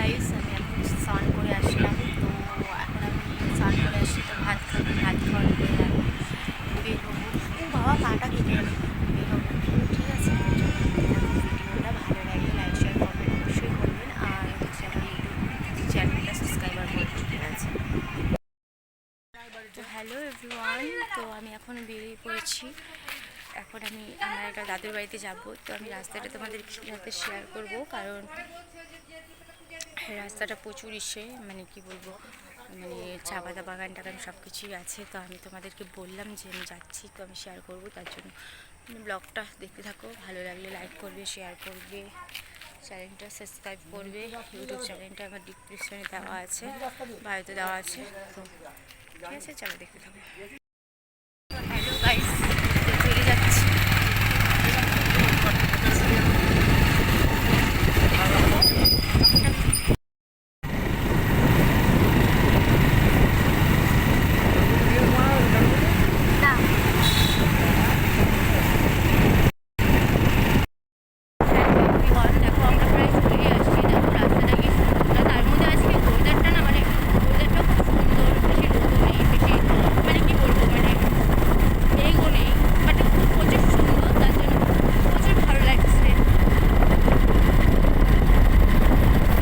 Guys আমি এখন স্নান করে আসলাম। তো এখন আমি স্নান করে আসছি, তো ভাত খাব, ভাত খাওয়ার বাবা, পাটা কেটে ঠিক আছে ভিডিওটা ভালো লাগলে লাইক শেয়ার কমেন্ট অবশ্যই করবেন। আর চ্যানেলটা সাবস্ক্রাইবার করবেন, ঠিক আছে? তো হ্যালো এভরিওয়ান তো আমি এখন বেরিয়ে পড়েছি এখন আমি, আমার একটা দাদুর বাড়িতে যাব। তো আমি রাস্তাটা তোমাদের সাথে শেয়ার করব, কারণ রাস্তাটা প্রচুর ইসে মানে কি বলব মানে চা পাতা বাগান টাগান সব কিছুই আছে। তো আমি তোমাদেরকে বললাম যে আমি যাচ্ছি, তো আমি শেয়ার করব, তার জন্য ব্লগটা দেখতে থাকো। ভালো লাগলে লাইক করবে শেয়ার করবে চ্যানেলটা সাবস্ক্রাইব করবে। ইউটিউব চ্যানেলটা আমার ডিসক্রিপশনে দেওয়া আছে বাড়িতে দেওয়া আছে। তো ঠিক আছে, চলো দেখতে থাকো হ্যালো গাইস চলে যাচ্ছি না এভরিওয়ান দেখো আমরা প্রায় চলে আসছি দেখো রাস্তাটা কি সুন্দর তার মধ্যে আজকে ওয়েদারটা না মানে ওয়েদারটা খুব সুন্দর বেশি রোদও নেই বেশি মানে কি বলব মানে মেঘও নেই বাট খুব প্রচুর সুন্দর তার জন্য প্রচুর ভালো লাগছে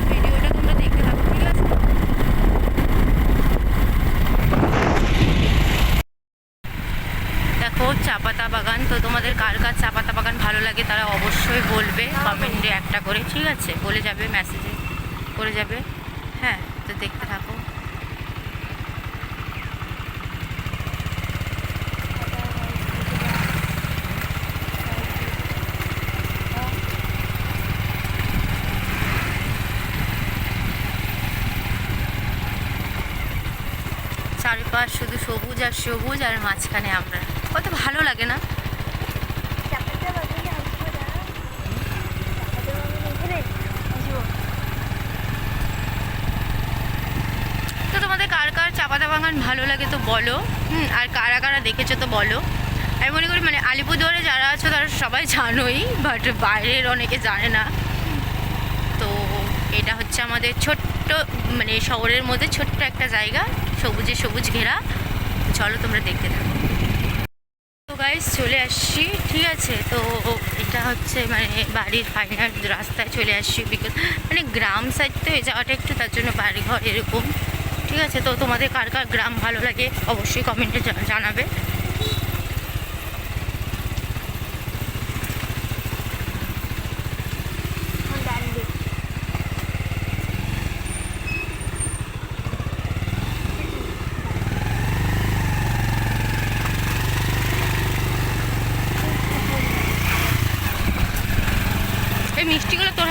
ভিডিওটা তোমরা দেখতে থাকো ঠিক আছে দেখো চা পাতা বাগান। তো তোমাদের কার কার চা পাতা বাগান ভালো লাগে তারা অবশ্যই বলবে কমেন্টে একটা করে, ঠিক আছে? বলে যাবে মেসেজে করে যাবে। হ্যাঁ তো দেখতে থাকো। চারিপাশ শুধু সবুজ আর সবুজ, আর মাঝখানে আমরা। কত ভালো লাগে না। তো তোমাদের কার কার চা পাতা বাগান ভালো লাগে তো বলো। হুম, আর কারা কারা দেখেছ তো বলো। আমি মনে করি মানে আলিপুরদুয়ারে যারা আছো তারা সবাই জানোই বাট বাইরের অনেকে জানে না। তো এটা হচ্ছে আমাদের ছোট্ট মানে শহরের মধ্যে ছোট্ট একটা জায়গা, সবুজে সবুজ ঘেরা। চলো তোমরা দেখতে থাকো। তো গাইজ চলে আসছি, ঠিক আছে? তো এটা হচ্ছে মানে বাড়ির ফাইনাল রাস্তায় চলে আসছি বিকজ মানে গ্রাম সাইড তো এই যাওয়াটা একটু তার জন্য বাড়ি ঘর এরকম, ঠিক আছে? তো তোমাদের কার কার গ্রাম ভালো লাগে অবশ্যই কমেন্টে জানাবে। এই মিষ্টিগুলো তোর